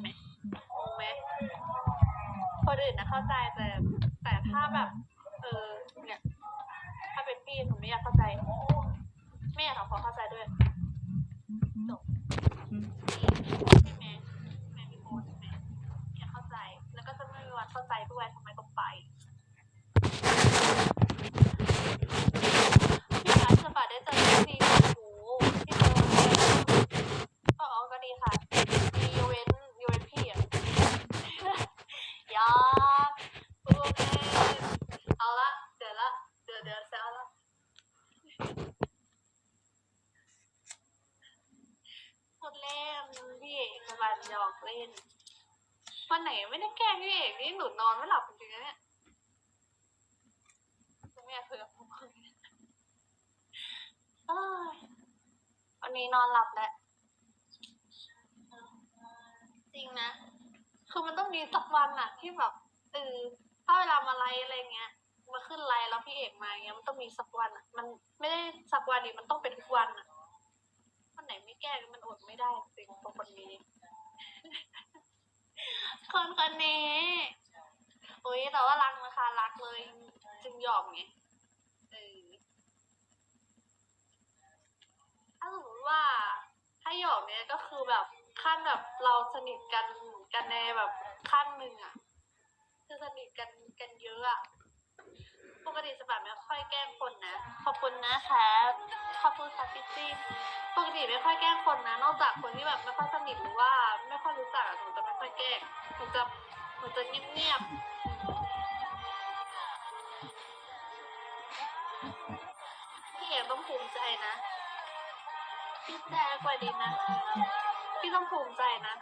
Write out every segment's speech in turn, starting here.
ไหมงงไหมคนอื่นนะเข้าใจแต่แต่ถ้าแบบ เออ เนี่ย ถ้าเป็นพี่หนูไม่อยากเข้าใจไม่อยากทำความเข้าใจด้วยจบใช่ไหมแม่มีโมใช่ไหมไม่อยากเข้าใจ แล้วก็จะไม่มีวันเข้าใจด้วยทำไมต้องไปพี่คะสบัดได้เจอพี่โอ้โหพี่เจอก็อ๋อก็ดีค่ะมียกเว้นยกเว้นพี่อะ ยาพูดเล่นเอาละ เดี๋ยวละ เดี๋ยวเดี๋ยวแซวละ พูดเล่นพี่เอกกำลังหยอกเล่นวันไหนไม่ได้แกล้งพี่เอกนี่หนูนอนไม่หลับจริงๆนะเนี่ยไม่อยากคุยกับผมเลยเอ้ยวันนี้นอนหลับแล้วจริงนะ คือมันต้องมีสักวันอะที่แบบเออถ้าเวลามาไลฟ์อะไรเงี้ยมาขึ้นไลฟ์แล้วพี่เอกมาเงี้ยมันต้องมีสักวันอะมันไม่ได้สักวันดิมันต้องเป็นทุกวันอะวัน ไหนไม่แก้มันอดไม่ได้จริงคนคนนี้ คนคนนี้โอ้ยแต่ว่ารักนะคะรักเลย จึงยอมไงเออถ้าสมมติว่าถ้าหยอกเนี่ยก็คือแบบขั้นแบบเราสนิทกันกันในแบบขั้นหนึ่งอะคือสนิทกันกันเยอะอะปกติสบัดไม่ค่อยแกล้งคนนะขอบคุณ นะคะ ขอบคุณค่ะพี่จี้ปกติไม่ค่อยแกล้งคนนะ นอกจากคนที่แบบไม่ค่อยสนิทหรือว่า ไม่ค่อยรู้จักอะหนูจะไม่ค่อยแกล้งหนูจะหนูจะเงียบๆพี่เอกต้องภูมิใจนะ พี่แจ๊กว่าดีนะ พี่ต้องภูมิใจนะ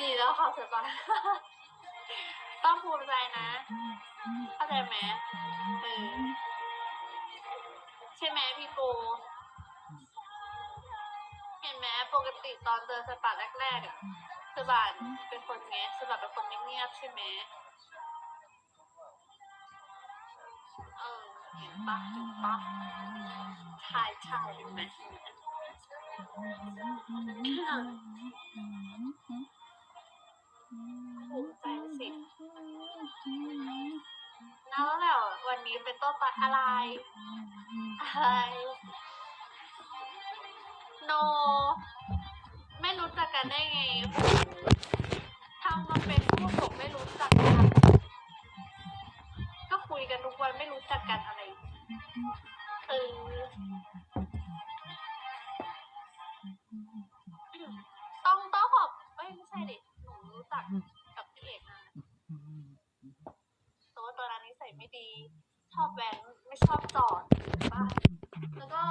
ดีแล้วค่ะสบายต้องภูมิใจนะเข้าใจไหมเออใช่ไหมพี่โกเห็นไหมปกติตอนเจอสปาแรกๆอะสบานเป็นคนไงสบานเป็นคนเงียบๆใช่ไหมเออเห็นปะเห็นปะชายชายเห็นไหม ภูมิใจสิแล้วและวันนี้เป็นต้นไปอะไร อะไร โน ไม่รู้จักกันได้ไงทำมาเป็นผู้ผมไม่รู้จักกัน ก็คุยกันทุกวันไม่รู้จักกันอะไรเออต้องต้องขอบไม่ใช่ดิ จักกับพี่เอกนะแต่ว่าตอนนั้นนิสัยไม่ดี ชอบแว้นไม่ชอบจอดป่ะแล้วก็